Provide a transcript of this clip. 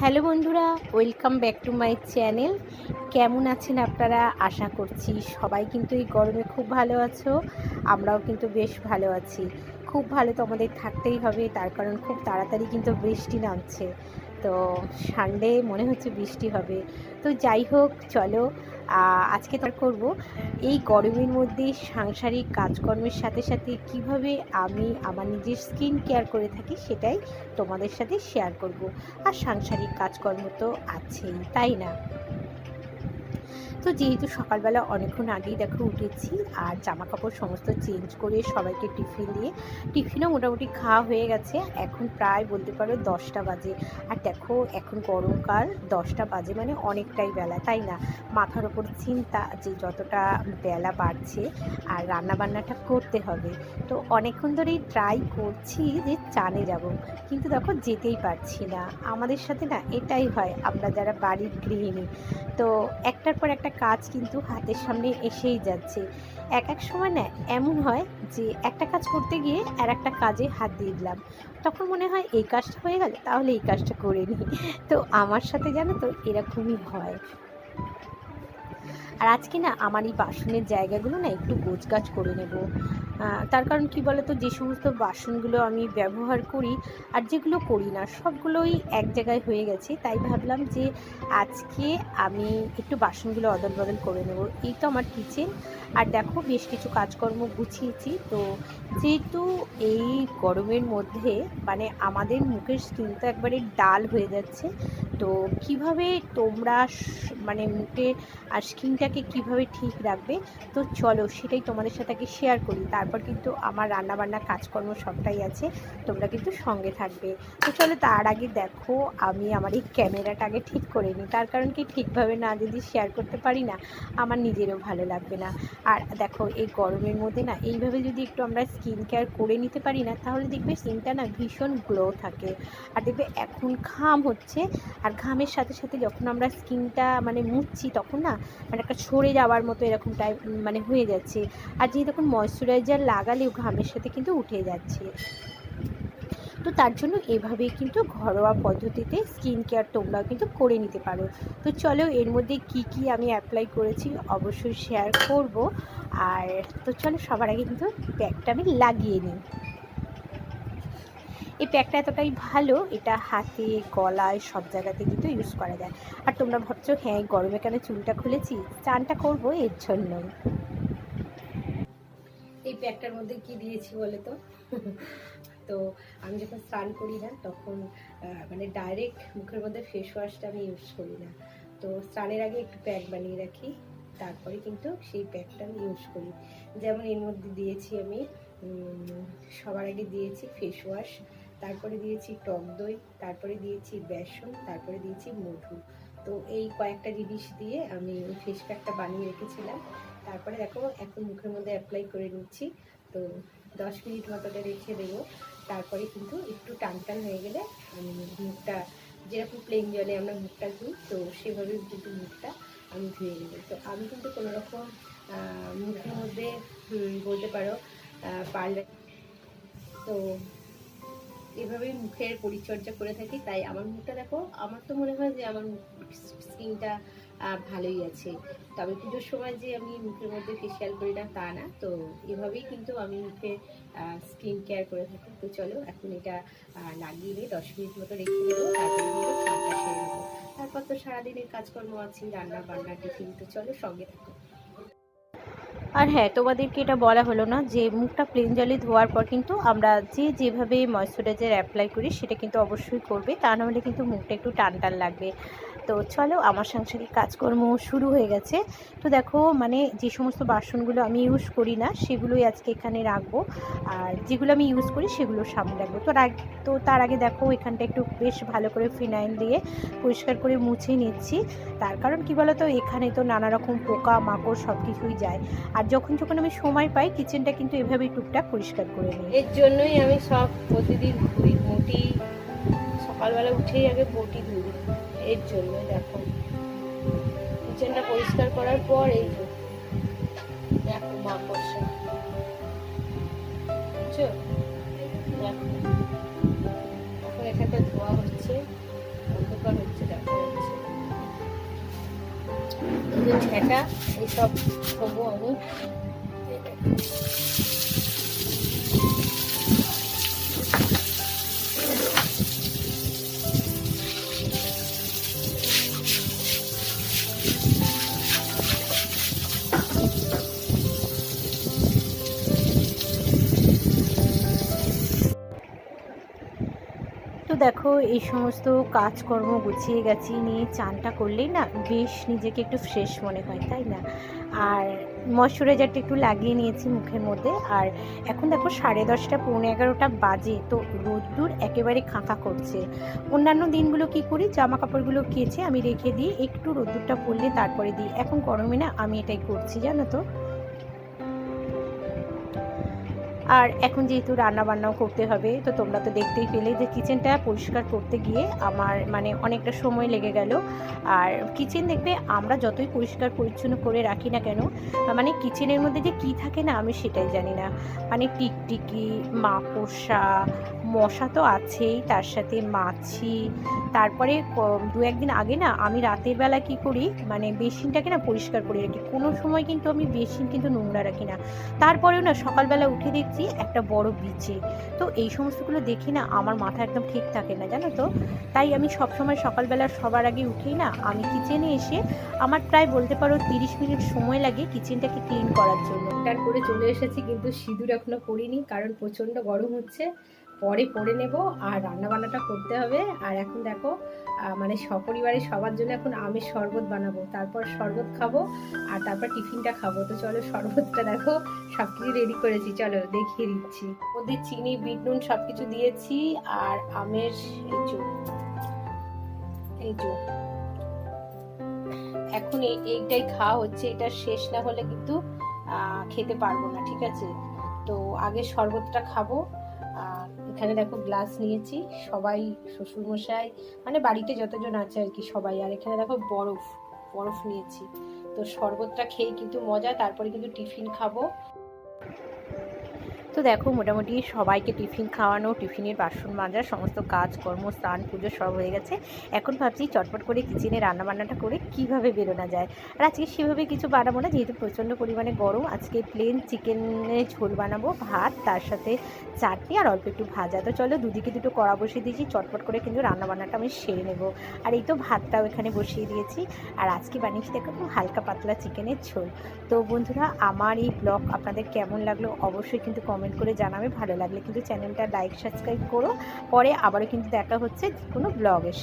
Hello বন্ধুরা, welcome back to my channel. কেমন আছেন আপনারা? আশা করছি সবাই কিন্তু এই গরমে খুব ভালো আছো। আমরাও কিন্তু বেশ ভালো আছি। খুব ভালো তো আমাদের থাকতেই হবে, তার কারণ খুব তাড়াতাড়ি কিন্তু বৃষ্টি নামছে। তো সানডে মনে হচ্ছে বৃষ্টি হবে। তো যাই হোক, চলো আজকে তার করব। এই গরমের মধ্যে সাংসারিক কাজকর্মের সাথে সাথে কীভাবে আমি আমার নিজের স্কিন কেয়ার করে থাকি সেটাই তোমাদের সাথে শেয়ার করব। আর সাংসারিক কাজকর্ম তো আছেই, তাই না? তো যেহেতু সকালবেলা অনেকক্ষণ আগেই দেখো উঠেছি, আর জামা কাপড় সমস্ত চেঞ্জ করে সবাইকে টিফিন দিয়ে, টিফিনও মোটামুটি খাওয়া হয়ে গেছে। এখন প্রায় বলতে পারো দশটা বাজে। আর দেখো এখন গরমকাল, দশটা বাজে মানে অনেকটাই বেলা, তাই না? মাথার ওপর চিন্তা যে যতটা বেলা বাড়ছে, আর রান্নাবান্নাটা করতে হবে। তো অনেকক্ষণ ধরেই ট্রাই করছি যে চানে যাব, কিন্তু দেখো যেতেই পারছি না। আমাদের সাথে না এটাই হয়, আমরা যারা বাড়ির গৃহিণী, তো একটার পর একটা কাজ কিন্তু হাতের সামনে এসেই যাচ্ছে। এক এক সময় না এমন হয় যে একটা কাজ করতে গিয়ে আর একটা কাজে হাত দিয়ে দিলাম। তখন মনে হয় এই কাজটা হয়ে গেল, তাহলে এই কাজটা করে নিই তো আমার সাথে জানো তো এরকমই হয়। আর আজকে না আমার এই বাসনের জায়গাগুলো না একটু গোছগাছ করে নেব। তার কারণ কি বলতো? যে সমস্ত বাসনগুলো আমি ব্যবহার করি আর যেগুলো করি না, সবগুলোই এক জায়গায় হয়ে গেছে। তাই ভাবলাম যে আজকে আমি একটু বাসনগুলো অদল বদল করে নেব। এই তো আমার কিচেন আর দেখো, বেশ কিছু কাজকর্ম গুছিয়েছি। তো যেহেতু এই গরমের মধ্যে মানে আমাদের মুখের স্কিন তো একবারে ডাল হয়ে যাচ্ছে তো কীভাবে তোমরা মানে মুখের আর স্কিনটাকে কীভাবে ঠিক রাখবে? তো চলো সেটাই তোমাদের সাথে আগে শেয়ার করি। তারপর কিন্তু আমার রান্নাবান্না কাজকর্ম সবটাই আছে, তোমরা কিন্তু সঙ্গে থাকবে। তো চলো তার আগে দেখো, আমি আমার এই ক্যামেরাটা আগে ঠিক করে নিই। তার কারণ কি ঠিকভাবে না যদি শেয়ার করতে পারি না, আমার নিজেরও ভালো লাগবে না। আর দেখো, এই গরমের মধ্যে না, এইভাবে যদি একটু আমরা স্কিন কেয়ার করে নিতে পারি না, তাহলে দেখবে স্কিনটা না ভীষণ গ্লো থাকে। আর দেখবে এখন ঘাম হচ্ছে আর ঘামের সাথে সাথে যখন আমরা স্কিনটা মানে মুছছি তখন না মানে একটা ছড়ে যাওয়ার মতো এরকম টাইপ মানে হয়ে যাচ্ছে। আর যেহেতু তখন ময়শ্চারাইজার লাগালেও ঘামের সাথে কিন্তু উঠে যাচ্ছে। তো তার জন্য এভাবেই কিন্তু ঘরোয়া পদ্ধতিতে স্কিন কেয়ার তোমরাও কিন্তু করে নিতে পারো। তো চলো এর মধ্যে কি কি আমি অ্যাপ্লাই করেছি অবশ্যই শেয়ার করব। আর তো চলো সবার আগে কিন্তু প্যাকটা আমি লাগিয়ে নিই। এই প্যাকটা এতটাই ভালো, এটা হাতে, গলায়, সব জায়গাতে কিন্তু ইউজ করা যায়। আর তোমরা ভাবছ হ্যাঁ গরমে কেন চুলটা খুলেছি? চানটা করব এর জন্যই এই প্যাকটার মধ্যে কি দিয়েছি বলে তো তো আমি যখন স্নান করি না, তখন মানে ডাইরেক্ট মুখের মধ্যে ফেস ওয়াশটা আমি ইউজ করি না। তো স্নানের আগে একটু প্যাক বানিয়ে রাখি, তারপরে কিন্তু সেই প্যাকটা আমি ইউজ করি। যেমন এর মধ্যে দিয়েছি আমি সবার আগে দিয়েছি ফেস ওয়াশ তারপরে দিয়েছি টক দই, তারপরে দিয়েছি বেসন, তারপরে দিয়েছি মধু। তো এই কয়েকটা জিনিস দিয়ে আমি ফেস প্যাকটা বানিয়ে রেখেছিলাম। তারপরে দেখো, এখন মুখের মধ্যে অ্যাপ্লাই করে নিচ্ছি। তো দশ মিনিট মতোটা রেখে দেবো। তারপরে কিন্তু একটু টান টান হয়ে গেলে আমি মুখটা, যেরকম প্লেন জলে আমরা মুখটা ধুই, তো সেভাবে কিন্তু মুখটা আমি ধুয়ে নেব। তো আমি কিন্তু কোনো রকম মুখের মধ্যে বলতে পারো পার্লার তো এভাবেই মুখের পরিচর্যা করে থাকি, তাই আমার মুখটা দেখো, আমার তো মনে হয় যে আমার স্কিনটা ভালোই আছে। তবে পুজোর সময় যে আমি মুখের মধ্যে ফেসিয়াল করি না, তা না। তো এভাবেই কিন্তু আমি মুখে স্কিন কেয়ার করে থাকি। তো চলো, এখন এটা লাগিয়ে নিয়ে দশ মিনিট মতো রেখে দেবো, তারপরে তো সারাদিনের কাজকর্ম আছে রান্না বান্না টিফিন, তো চলো সঙ্গে থাকো। আর হ্যাঁ তোমাদেরকে এটা বলা হলো না যে মুখটা প্লেন জলে ধোয়ার পর কিন্তু আমরা যে যেভাবে ময়শ্চারাইজার অ্যাপ্লাই করি সেটা কিন্তু অবশ্যই করবে। তা নাহলে কিন্তু মুখটা একটু টান টান লাগবে। তো চলো আমার সাংসারিক কাজকর্ম শুরু হয়ে গেছে। তো দেখো মানে যে সমস্ত বাসনগুলো আমি ইউজ করি না, সেগুলোই আজকে এখানে রাখব। আর যেগুলো আমি ইউজ করি, সেগুলো সামনে রাখব। তো রাখ তো তার আগে দেখো, এখানটা একটু বেশ ভালো করে ফিনাইল দিয়ে পরিষ্কার করে মুছে নিচ্ছি। তার কারণ কি বলতো, এখানে তো নানা রকম পোকা মাকড় সব কিছুই যায়। আর যখন যখন আমি সময় পাই কিচেনটা কিন্তু এভাবেই টুকটাক পরিষ্কার করে নিই। এর জন্যই আমি সব প্রতিদিন ধুই বটি সকালবেলা উঠেই আগে বটি ধুবি এর জন্য দেখো। কিচেনটা পরিষ্কার করার পর এই দেখো মাকড়সা বুঝছ? দেখো। এখন এখানটা ধোয়া হচ্ছে, অন্ধকার হচ্ছে, দেখা যাচ্ছে। এইসব হব আমি। দেখো, এই সমস্ত কাজকর্ম গুছিয়ে গেছি নিয়ে চানটা করলেই না বেশ নিজেকে একটু ফ্রেশ মনে হয়, তাই না? আর ময়শ্চারাইজারটা একটু লাগিয়ে নিয়েছি মুখের মধ্যে, আর এখন দেখো সাড়ে দশটা, পৌনে এগারোটা বাজে, তো রোদ্দুর একেবারে খাঁকা করছে। অন্যান্য দিনগুলো কি করি? জামা কাপড়গুলো কেচে আমি রেখে দিই একটু রোদ্দুরটা পড়লে তারপরে দিই। এখন গরমে না আমি এটাই করছি, জানো তো? আর এখন যেহেতু রান্না বান্নাও করতে হবে, তো তোমরা তো দেখতেই পেলে যে কিচেনটা পরিষ্কার করতে গিয়ে আমার মানে অনেকটা সময় লেগে গেল। আর কিচেন দেখবে আমরা যতই পরিষ্কার পরিচ্ছন্ন করে রাখি না কেন মানে কিচেনের মধ্যে যে কি থাকে না আমি সেটাই জানি না। মানে টিকটিকি, মাকড়সা, মশা তো আছেই, তার সাথে মাছি, তারপরে দু একদিন আগে না আমি রাতের বেলা কি করি মানে বেসিনটাকে না পরিষ্কার করে রাখি। কোনো সময় কিন্তু আমি বেসিন কিন্তু নোংরা রাখি না। তারপরেও না সকালবেলা উঠে দেখছি একটা বড় বিচে তো এই সমস্তগুলো দেখি না আমার মাথা একদম ঠিক থাকে না, জানো তো? তাই আমি সবসময় সকালবেলা সবার আগে উঠেই না আমি কিচেনে এসে আমার প্রায় বলতে পারো তিরিশ মিনিট সময় লাগে কিচেনটাকে ক্লিন করার জন্য। টান করে চলে এসেছি কিন্তু সিঁদুর এখনও করিনি কারণ প্রচণ্ড গরম হচ্ছে। পরে পরে নেব আর রান্না বান্নাটা করতে হবে। আর এখন দেখো মানে সপরিবারে সবার জন্য এখন আমের শরবত বানাবো। তারপর শরবত খাব আর তারপর টিফিনটা খাব। তো চলো শরবতটা দেখো সব কিছু রেডি করেছি। চলো দেখিয়ে দিচ্ছি। ওদের চিনি, বিট নুন সব কিছু দিয়েছি আর আমের এই যে এই যে। এখন এই, এইটাই খাওয়া হচ্ছে। এটা শেষ না হলে কিন্তু খেতে পারব না, ঠিক আছে? তো আগে শরবতটা খাব। এখানে দেখো গ্লাস নিয়েছি, সবাই, শ্বশুরমশাই মানে বাড়িতে যতজন আছে আর কি সবাই। আর এখানে দেখো বরফ বরফ নিয়েছি। তো শরবতটা খেয়ে কিন্তু মজা, তারপরে কিন্তু টিফিন খাব। তো দেখো, মোটামুটি সবাইকে টিফিন খাওয়ানো, টিফিনের বাসন মাজা, সমস্ত কাজকর্ম, স্নান, পুজো সব হয়ে গেছে। এখন ভাবছি চটপট করে কিচেনে রান্নাবান্নাটা করে কীভাবে বেরোনো যায়। আর আজকে সেভাবে কিছু বানাবো না, যেহেতু প্রচণ্ড পরিমাণে গরম, আজকে প্লেন চিকেনের ঝোল বানাবো, ভাত, তার সাথে চাটনি আর অল্প একটু ভাজা। তো চলো দুদিকে দুটো কড়া বসিয়ে দিয়েছি, চটপট করে কিন্তু রান্নাবান্নাটা আমি সেরে নেব। আর এই তো ভাতটাও এখানে বসিয়ে দিয়েছি। আর আজকে বানিয়েছি দেখো খুব হালকা পাতলা চিকেনের ঝোল। তো বন্ধুরা, আমার এই ব্লগ আপনাদের কেমন লাগল অবশ্যই কিন্তু কমেন্ট করে জানাবে, ভালো লাগলে কিন্তু চ্যানেলটা লাইক সাবস্ক্রাইব করো। পরে আবারও কিন্তু দেখা হচ্ছে কোনো ব্লগের